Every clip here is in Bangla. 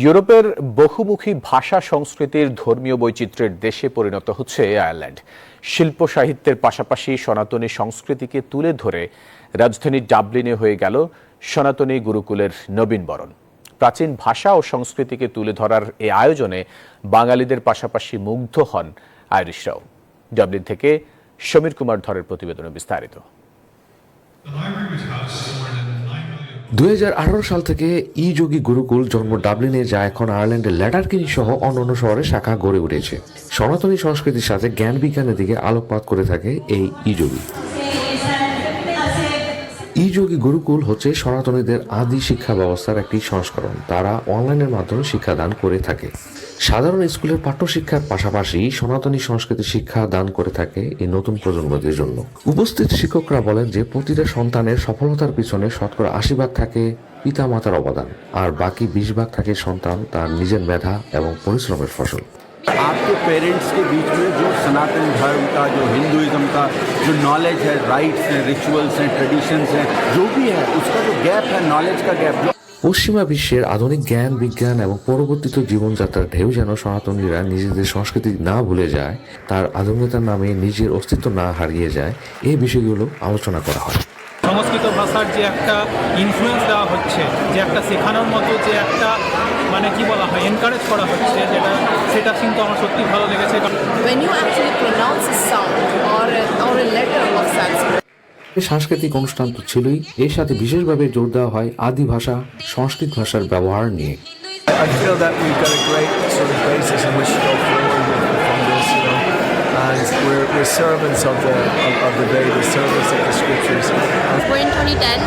ইউরোপের বহুমুখী ভাষা সংস্কৃতির ধর্মীয় বৈচিত্র্যের দেশে পরিণত হচ্ছে আয়ারল্যান্ড। শিল্প সাহিত্যের পাশাপাশি সনাতনী সংস্কৃতিকে তুলে ধরে রাজধানী ডাবলিনে হয়ে গেল সনাতনী গুরুকুলের নবীন বরণ। প্রাচীন ভাষা ও সংস্কৃতিকে তুলে ধরার এই আয়োজনে বাঙালিদের পাশাপাশি মুগ্ধ হন আইরিশরাও। ডাবলিন থেকে সমীর কুমার ধরের প্রতিবেদনে বিস্তারিত The library was housed somewhere in the 9 million. দুই সাল থেকে ই যোগী গুরুকুল জন্ম ডাবলিনে, যা এখন আয়ারল্যান্ডের ল্যাডারকিনি সহ অন্যান্য শহরে শাখা গড়ে উঠেছে সনাতনী সংস্কৃতির সাথে জ্ঞান বিজ্ঞানের দিকে আলোকপাত করে থাকে এই ই যোগী গুরুকুল হচ্ছে সনাতনীদের আদি শিক্ষা ব্যবস্থার একটি সংস্করণ। তারা অনলাইনের মাধ্যমে শিক্ষাদান করে থাকে। সাধারণ স্কুলের পাঠ্যশিক্ষার পাশাপাশি সনাতনী সংস্কৃতি শিক্ষা দান করে থাকে এই নতুন প্রজন্মদের জন্য। উপস্থিত শিক্ষকরা বলেন যে, প্রতিটা সন্তানের সফলতার পিছনে শতকরা আশি ভাগ থাকে পিতা মাতার অবদান, আর বাকি বিশ ভাগ থাকে সন্তান তার নিজের মেধা এবং পরিশ্রমের ফসল। आपके पेरेंट्स के बीच में जो सनातन धर्म का जो हिंदुइज्म का जो नॉलेज है राइट्स हैं रिचुअल्स हैं ट्रेडिशंस हैं जो भी है उसका जो गैप है नॉलेज का गैप जो পশ্চিমা বিশ্বের আধুনিক জ্ঞান বিজ্ঞান এবং পরবর্তীত জীবনযাত্রার ঢেউ যেন সনাতনীরা নিজেদের সংস্কৃতি না ভুলে যায় তার আধুনিকতার নামে নিজের অস্তিত্ব না হারিয়ে যায় এই বিষয়গুলো আলোচনা করা হয় সংস্কৃত ভাষার যে একটা ইনফ্লুয়েন্স দেওয়া হচ্ছে যে একটা শেখানোর মতো যে একটা মানে কি বলা হয় এনকারেজ করা হচ্ছে যেটা সেটা কিন্তু আমার সত্যি ভালো লেগেছে when you actually pronounce a sound or a, or a letter of Sanskrit, সাংস্কৃতিক অনুষ্ঠান তো ছিলই এর সাথে বিশেষভাবে জোর দেওয়া হয় আদি ভাষা সংস্কৃত ভাষার ব্যবহার নিয়ে I feel that we've got a great sort of basis in which to go forward from this, you know. And we're, we're servants of the of, of the Vedas, servants of the scriptures. We're in 2010.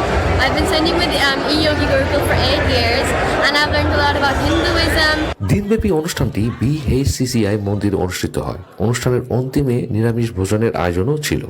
I've been studying with um, E-Yogi Gurukul for eight years, and I've learned a lot about Hinduism. দিনব্যাপী অনুষ্ঠানটি বিএইচসিসিআই মন্দিরে অনুষ্ঠিত হয়। অনুষ্ঠানের অন্তিমে নিরামিষ ভোজনের আয়োজনও ছিল।